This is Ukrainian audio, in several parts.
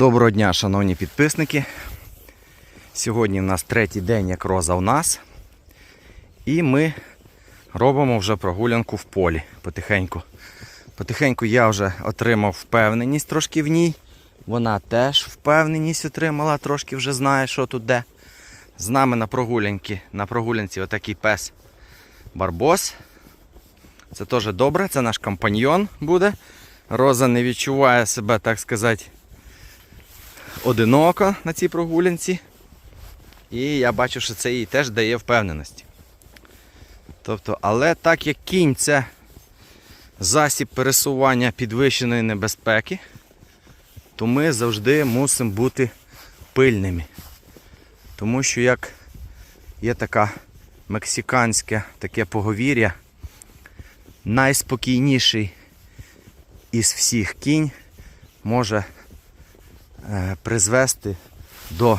Доброго дня, шановні підписники. Сьогодні у нас третій день, як роза у нас. І ми робимо вже прогулянку в полі потихеньку. Потихеньку я вже отримав впевненість трошки в ній. Вона теж впевненість отримала, трошки вже знає, що тут де. З нами на прогулянці, на прогулянці отакий пес Барбос. Це теж добре, це наш компаньйон буде. Роза не відчуває себе, так сказати, одиноко на цій прогулянці. І я бачу, що це їй теж дає впевненості. Тобто, але так як кінь це засіб пересування підвищеної небезпеки, то ми завжди мусимо бути пильними. Тому що як є така мексиканське таке поговір'я, найспокійніший із всіх кінь може призвести до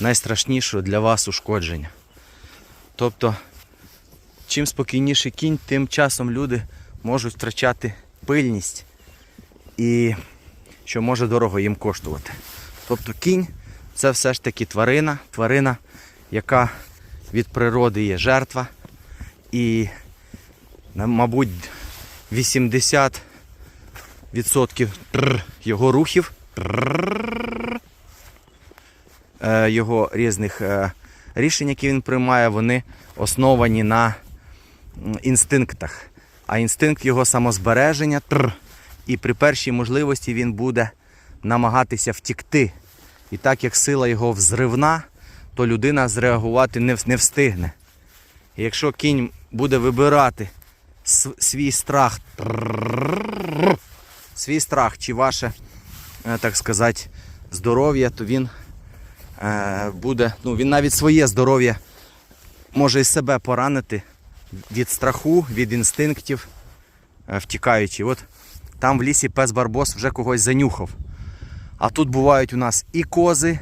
найстрашнішого для вас ушкодження. Тобто, чим спокійніший кінь, тим часом люди можуть втрачати пильність і що може дорого їм коштувати. Тобто кінь це все ж таки тварина, тварина, яка від природи є жертва. І, мабуть, 80% його рухів, е, його різних е, рішень, які він приймає, вони основані на інстинктах. А інстинкт його самозбереження. І при першій можливості він буде намагатися втікти. І так як сила його взривна, то людина зреагувати не, встигне. І якщо кінь буде вибирати свій страх, свій страх чи ваше, е, так сказати, здоров'я, то він е, буде, ну він навіть своє здоров'я може і себе поранити від страху, від інстинктів, е, втікаючи. От там в лісі пес Барбос вже когось занюхав. А тут бувають у нас і кози,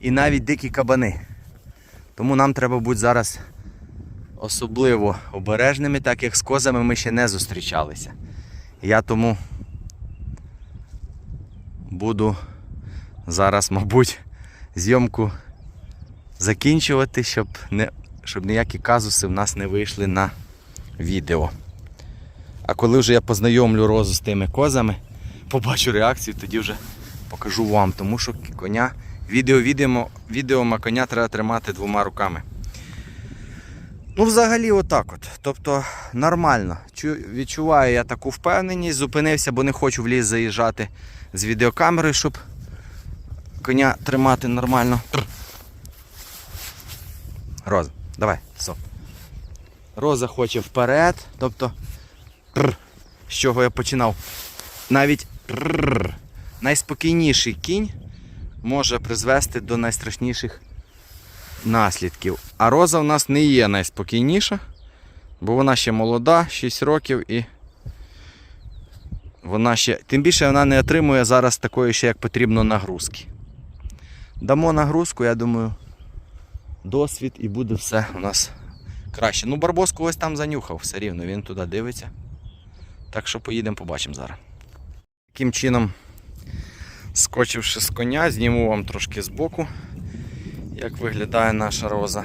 і навіть дикі кабани. Тому нам треба бути зараз особливо обережними, так як з козами ми ще не зустрічалися. Я тому буду зараз, мабуть, зйомку закінчувати, щоб, не, щоб ніякі казуси в нас не вийшли на відео. А коли вже я познайомлю розу з тими козами, побачу реакцію, тоді вже покажу вам, тому що коня, відео, відео, відео коня треба тримати двома руками. Ну, взагалі, отак от. Тобто нормально. Чу- Відчуваю я таку впевненість, зупинився, бо не хочу в ліс заїжджати з відеокамерою, щоб коня тримати нормально. Роза, давай, стоп. Роза хоче вперед, тобто з чого я починав. Навіть найспокійніший кінь може призвести до найстрашніших наслідків. А роза в нас не є найспокійніша, бо вона ще молода, 6 років і вона ще. Тим більше вона не отримує зараз такої ще як потрібно нагрузки. Дамо нагрузку, я думаю, досвід і буде все у нас краще. Ну, Барбос когось там занюхав, все рівно, він туди дивиться. Так що поїдемо, побачимо зараз. Таким чином, скочивши з коня, зніму вам трошки збоку, як виглядає наша роза.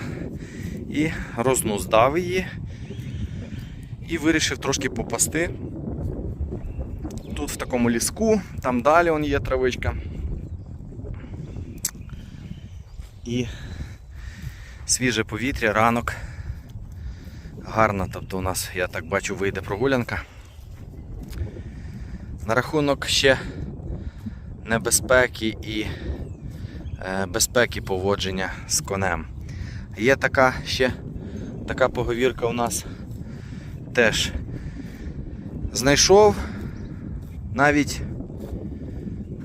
І рознуздав її. І вирішив трошки попасти. Тут в такому ліску, там далі є травичка. І свіже повітря, ранок. Гарно, тобто у нас, я так бачу, вийде прогулянка. На рахунок ще небезпеки і безпеки поводження з конем. Є така ще така поговірка у нас теж знайшов навіть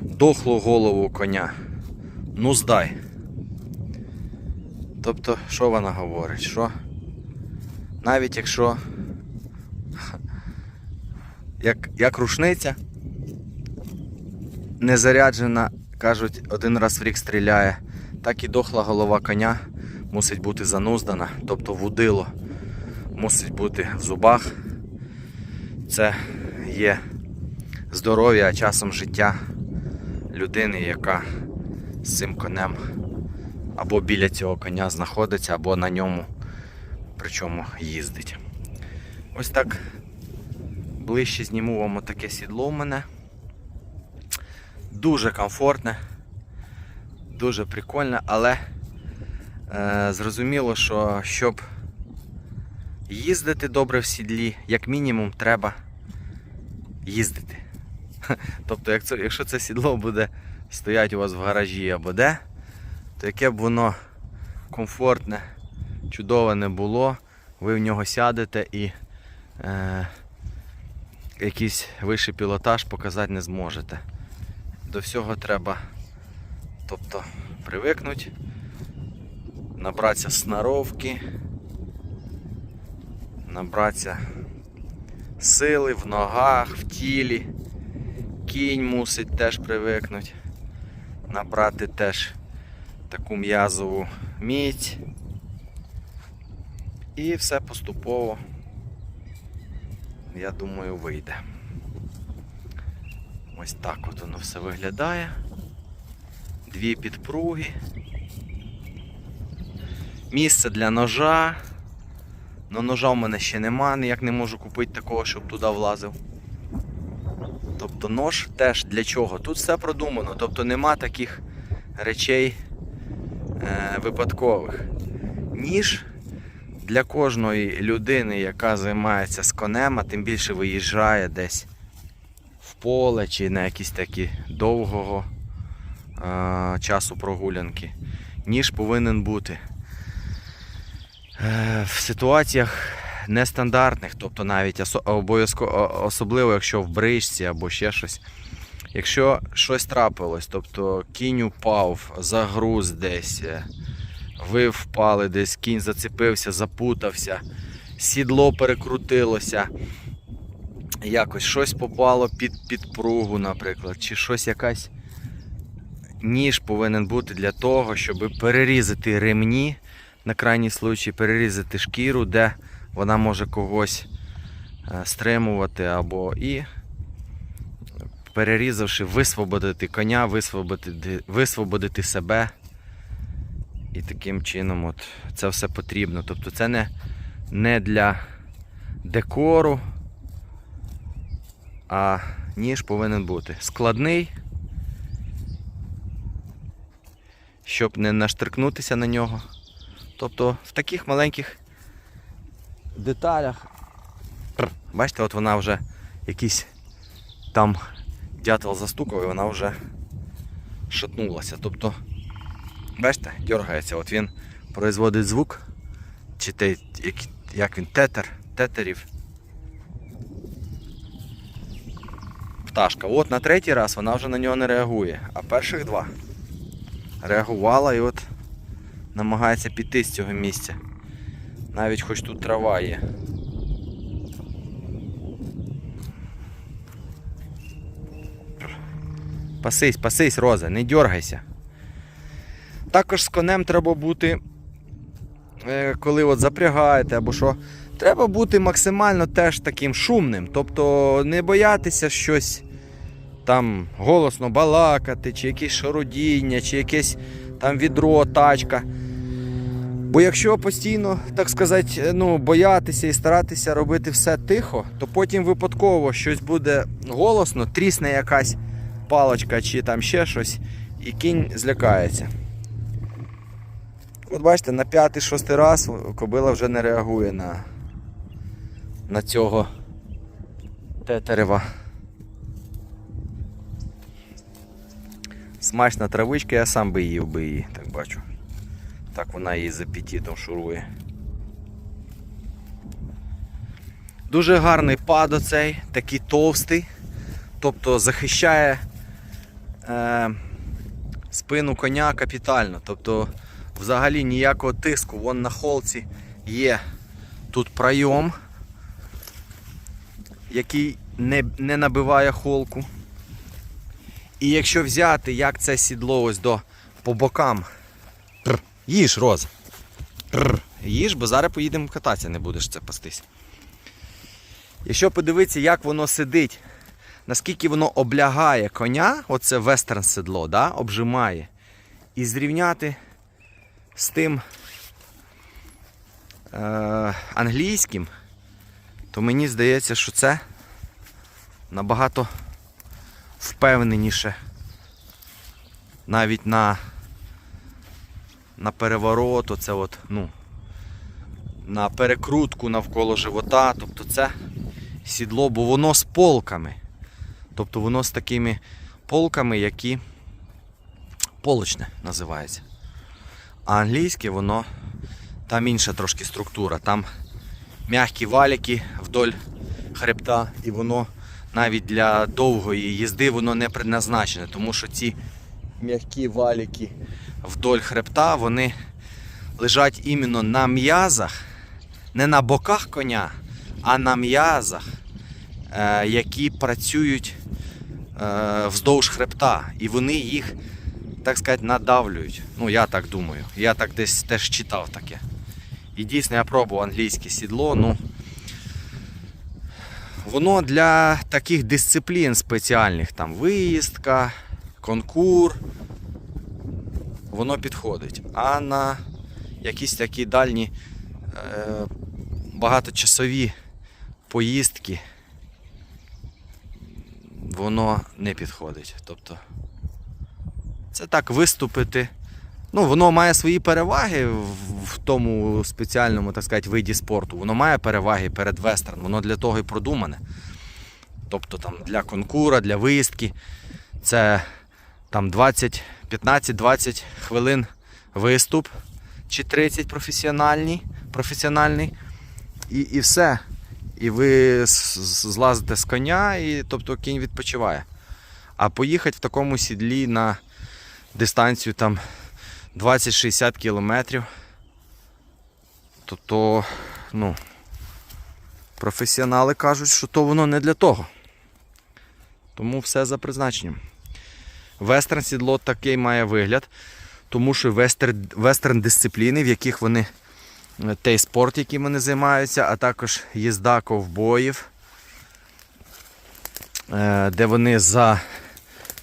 дохлу голову коня. Ну здай. Тобто, що вона говорить? Що навіть якщо як, як рушниця не заряджена, кажуть, один раз в рік стріляє, так і дохла голова коня мусить бути зануздана, тобто вудило мусить бути в зубах. Це є здоров'я, а часом життя людини, яка з цим конем або біля цього коня знаходиться, або на ньому причому їздить. Ось так ближче зніму вам таке сідло в мене. Дуже комфортне, дуже прикольне, але е, зрозуміло, що щоб їздити добре в сідлі, як мінімум, треба їздити. Тобто, якщо це сідло буде стояти у вас в гаражі або де, то яке б воно комфортне, чудове не було, ви в нього сядете і е, якийсь вищий пілотаж показати не зможете. До всього треба тобто, привикнути, набратися сноровки, набратися сили в ногах, в тілі. Кінь мусить теж привикнути, набрати теж таку м'язову міць. І все поступово, я думаю, вийде. Ось так от воно все виглядає. Дві підпруги. Місце для ножа. Но ножа в мене ще нема, ніяк не можу купити такого, щоб туди влазив. Тобто нож теж для чого? Тут все продумано, тобто нема таких речей е, випадкових. Ніж для кожної людини, яка займається з конем, а тим більше виїжджає десь поле чи на якісь такі довгого е, часу прогулянки. Ніж повинен бути. Е, в ситуаціях нестандартних, тобто навіть обов'язково, особливо якщо в бричці або ще щось. Якщо щось трапилось, тобто кінь упав, загруз десь, е, ви впали десь, кінь зацепився, запутався, сідло перекрутилося, якось щось попало під підпругу, наприклад, чи щось якась ніж повинен бути для того, щоб перерізати ремні, на крайній случай перерізати шкіру, де вона може когось е, стримувати або і перерізавши, висвободити коня, висвободити, висвободити себе. І таким чином от це все потрібно. Тобто це не, не для декору, а ніж повинен бути складний, щоб не наштрикнутися на нього. Тобто в таких маленьких деталях. Бачите, от вона вже якийсь там дятел застукав і вона вже шатнулася. Тобто, бачите, дергається, от він производить звук, чи те, як, він тетер, тетерів. Пташка. От на третій раз вона вже на нього не реагує, а перших два реагувала і от намагається піти з цього місця. Навіть хоч тут трава є. Пасись, пасись, Роза, не дергайся. Також з конем треба бути, е, коли от запрягаєте або що, треба бути максимально теж таким шумним. Тобто не боятися щось там голосно балакати, чи якесь шародіння, чи якесь там відро, тачка. Бо якщо постійно, так сказати, ну, боятися і старатися робити все тихо, то потім випадково щось буде голосно, трісне якась палочка чи там ще щось, і кінь злякається. От бачите, на п'ятий-шостий раз кобила вже не реагує на, на цього тетерева. Смачна травичка, я сам би їв би її, так бачу. Так вона її з апетитом шурує. Дуже гарний пад оцей, такий товстий, тобто захищає е, спину коня капітально. Тобто взагалі ніякого тиску. Вон на холці є тут пройом, який не, не набиває холку. І якщо взяти, як це сідло ось до по бокам. Пр, їж, Роза. Пр, їж, бо зараз поїдемо кататися, не будеш це пастись. Якщо подивитися, як воно сидить наскільки воно облягає коня, оце вестерн седло, да, обжимає, і зрівняти з тим е, англійським, то мені здається, що це набагато впевненіше навіть на, на переворот, оце от, ну, на перекрутку навколо живота. Тобто це сідло, бо воно з полками. Тобто воно з такими полками, які полочне називається. А англійське воно там інша трошки структура. Там м'які валіки вдоль хребта, і воно навіть для довгої їзди воно не предназначене, тому що ці м'які валіки вдоль хребта, вони лежать іменно на м'язах, не на боках коня, а на м'язах, е, які працюють е, вздовж хребта. І вони їх, так сказати, надавлюють. Ну, я так думаю. Я так десь теж читав таке. І дійсно я пробував англійське сідло. Ну, воно для таких дисциплін спеціальних, там виїздка, конкур, воно підходить. А на якісь такі дальні е, багаточасові поїздки воно не підходить. Тобто це так виступити. Ну, воно має свої переваги в, тому спеціальному, так сказати, виді спорту. Воно має переваги перед вестерн, воно для того і продумане. Тобто там для конкура, для виїздки. Це там 15-20 хвилин виступ чи 30 професіональний, професіональний і, і все. І ви злазите з коня, і тобто кінь відпочиває. А поїхати в такому сідлі на дистанцію там 20-60 кілометрів, то, то ну, професіонали кажуть, що то воно не для того. Тому все за призначенням. Вестерн сідло такий має вигляд, тому що вестерн, вестерн дисципліни, в яких вони е, той спорт, яким вони займаються, а також їзда ковбоїв, е, де вони за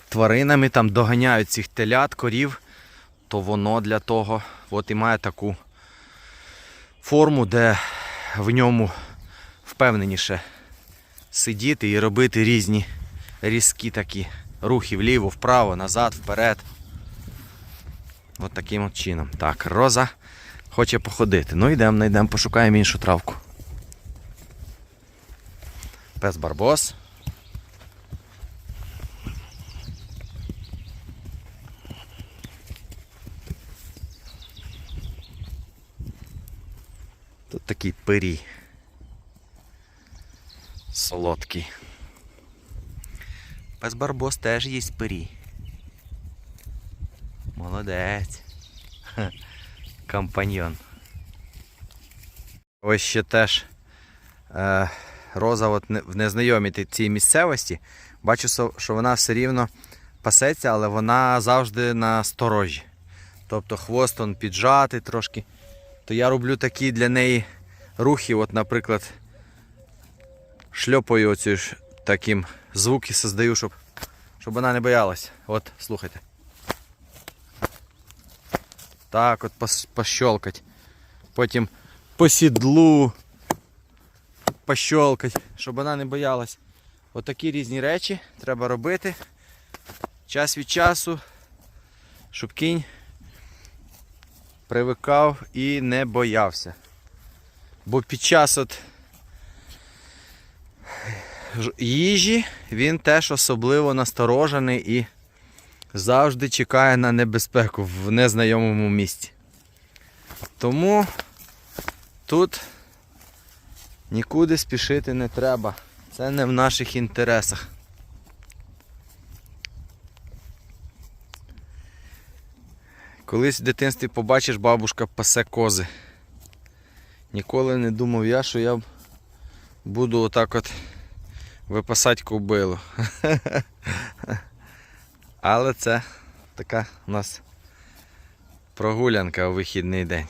тваринами там доганяють цих телят, корів, то воно для того от і має таку форму, де в ньому впевненіше сидіти і робити різні різкі такі рухи вліво, вправо, назад, вперед. От таким от чином. Так, Роза хоче походити. Ну йдемо, знайдемо, пошукаємо іншу травку. Пес Барбос. Тут такий пирій. Солодкий. Пес Барбос теж їсть пирій. Молодець. Ха. Ось ще теж е, роза от в незнайомій цій місцевості. Бачу, що вона все рівно пасеться, але вона завжди на сторожі. Тобто хвост он піджатий трошки. То я роблю такі для неї рухи, от, наприклад, шльопаю оцю ж таким звуки создаю, щоб, щоб вона не боялась. От, слухайте. Так, от пощолкать. Потім по сідлу пощолкать, щоб вона не боялась. Отакі різні речі треба робити. Час від часу, щоб кінь привикав і не боявся. Бо під час от їжі він теж особливо насторожений і завжди чекає на небезпеку в незнайомому місці. Тому тут нікуди спішити не треба. Це не в наших інтересах. Колись в дитинстві побачиш, бабушка пасе кози. Ніколи не думав я, що я буду отак от випасати кобилу. Але це така у нас прогулянка у вихідний день.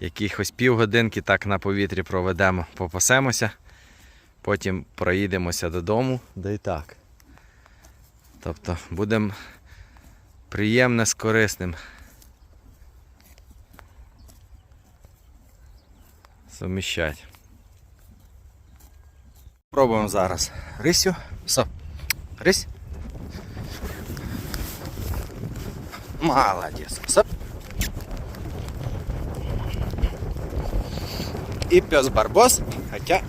Якихось півгодинки так на повітрі проведемо, попасемося, потім проїдемося додому, да і так. Тобто будемо приємне з корисним. Суміщати. Пробуємо зараз. Рисю. Все. Рись. Молодец. Сап. И пес Барбос, хотя...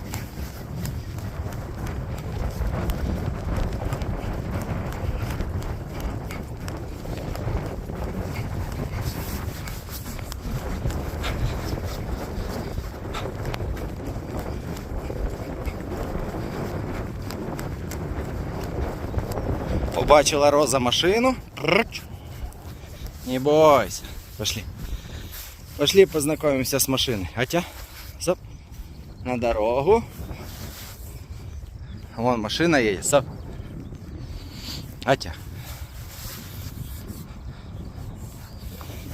Побачила Роза машину. Не бойся. Пошли. Пошли познакомимся с машиной. Хотя, стоп. На дорогу. Вон машина едет. Стоп. Хотя.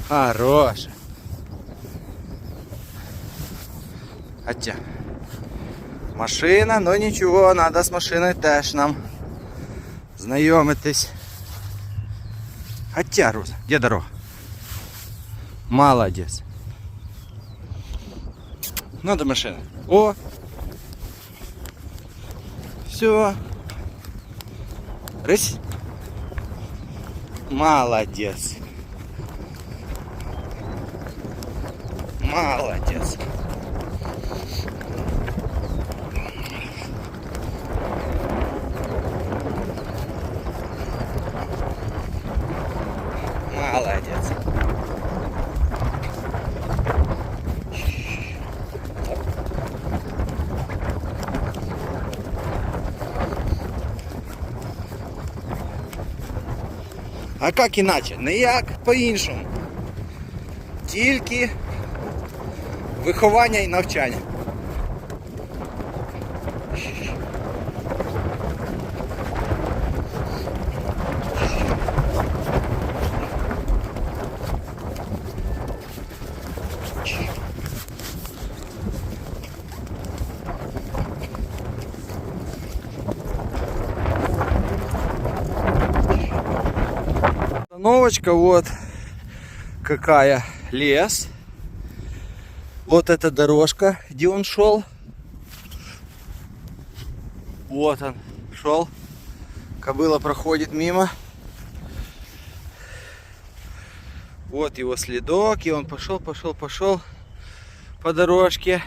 Хорошая. Хотя. Машина, но ничего, надо с машиной теж нам знайомитись. Хотя, Роза, где дорога? Молодец. Надо машина. О! Все. Рысь. Молодец. Молодец. А як іначе? Ніяк по-іншому. Тільки виховання і навчання. Остановочка вот какая лес. Вот эта дорожка, где он шел. Вот он шел. Кобыла проходит мимо. Вот его следок, и он пошел, пошел, пошел по дорожке.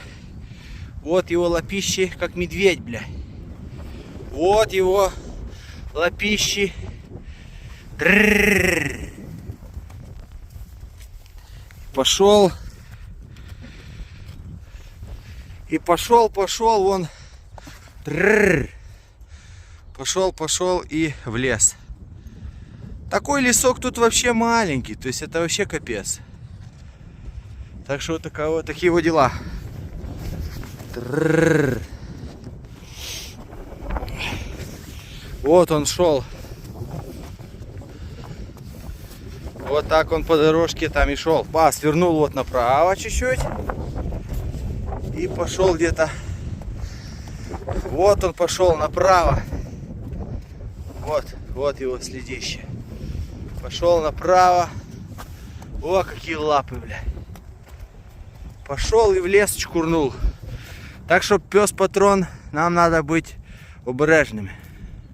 Вот его лапищи, как медведь, бля. Вот его лапищи. Пошел. И пошел, пошел, вон. Пошел, пошел и в лес. Такой лесок тут вообще маленький, то есть это вообще капец. Так что вот, такая, вот такие вот дела. Вот он шел. Вот так он по дорожке там и шел. Па, свернул вот направо чуть-чуть. И пошел где-то. Вот он пошел направо. Вот, вот его следище. Пошел направо. О, какие лапы, бля. Пошел и в лес чкурнул. Так что пес патрон, нам надо быть обережными.